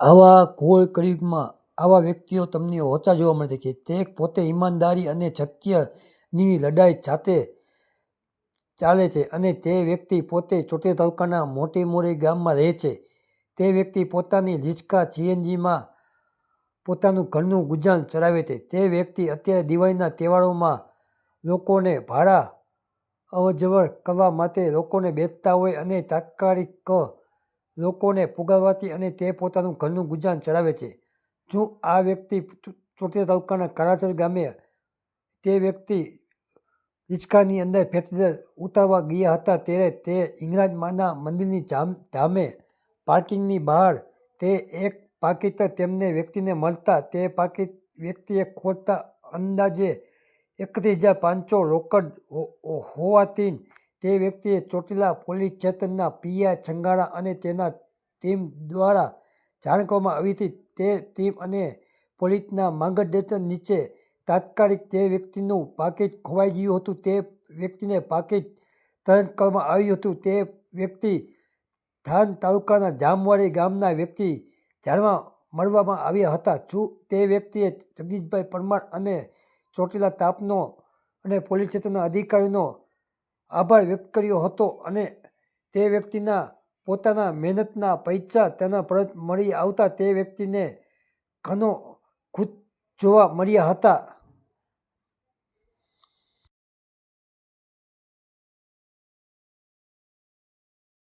આવા ઘોર કળિયુગમાં આવા વ્યક્તિઓ તમને ઓછા જોવા મળે છે તે પોતે ઈમાનદારી અને સત્યની લડાઈ જાતે ચાલે છે અને તે વ્યક્તિ પોતે ચોટે તાલુકાના મોટી મોરી ગામમાં રહે છે. તે વ્યક્તિ પોતાની લીચકા જીએનજીમાં પોતાનું ઘરનું ગુજરાન ચલાવે છે. તે વ્યક્તિ અત્યારે દિવાળીના તહેવારોમાં લોકોને ભાડા અવજવર કરવા માટે લોકોને બેસતા હોય અને તાત્કાલિક લોકોને પુગારવાથી અને તે પોતાનું ઘરનું ગુજરાન ચલાવે છે. જો આ વ્યક્તિ ચોટીલા તાલુકાના કાળાસર ગામે તે વ્યક્તિ હિંચકાની અંદર પેસેન્જર ઉતારવા ગયા હતા ત્યારે તે ઇંગરાજ માના મંદિરની જામ, ધામે પાર્કિંગની બહાર તે એક પાકીટ તેમને વ્યક્તિને મળતા તે પાકીટ વ્યક્તિએ ખોટતા અંદાજે એકત્રીસ હજાર પાંચસો રોકડ હોવાથી તે વ્યક્તિએ ચોટીલા પોલીસ ચેતનના પિયા છંગાળા અને તેના ટીમ દ્વારા જાણ કરવામાં આવી હતી. તે ટીમ અને પોલીસના માર્ગદર્શન નીચે તાત્કાલિક તે વ્યક્તિનું પાકીટ ખોવાઈ ગયું હતું. તે વ્યક્તિને પાકીટ તરત કરવામાં આવ્યું હતું. તે વ્યક્તિ થાન તાલુકાના જામવાડી ગામના વ્યક્તિ જાણવા મળવામાં આવ્યા હતા. શું તે વ્યક્તિએ જગદીશભાઈ પરમાર અને ચોટીલા તાપનો અને પોલીસ ચેતનના અધિકારીનો આભાર વ્યક્ત કર્યો હતો અને તે વ્યક્તિના પોતાના મહેનતના પૈસા તેને પરત મળી આવતા તે વ્યક્તિને ઘણો ખુશ જોવા મળ્યા હતા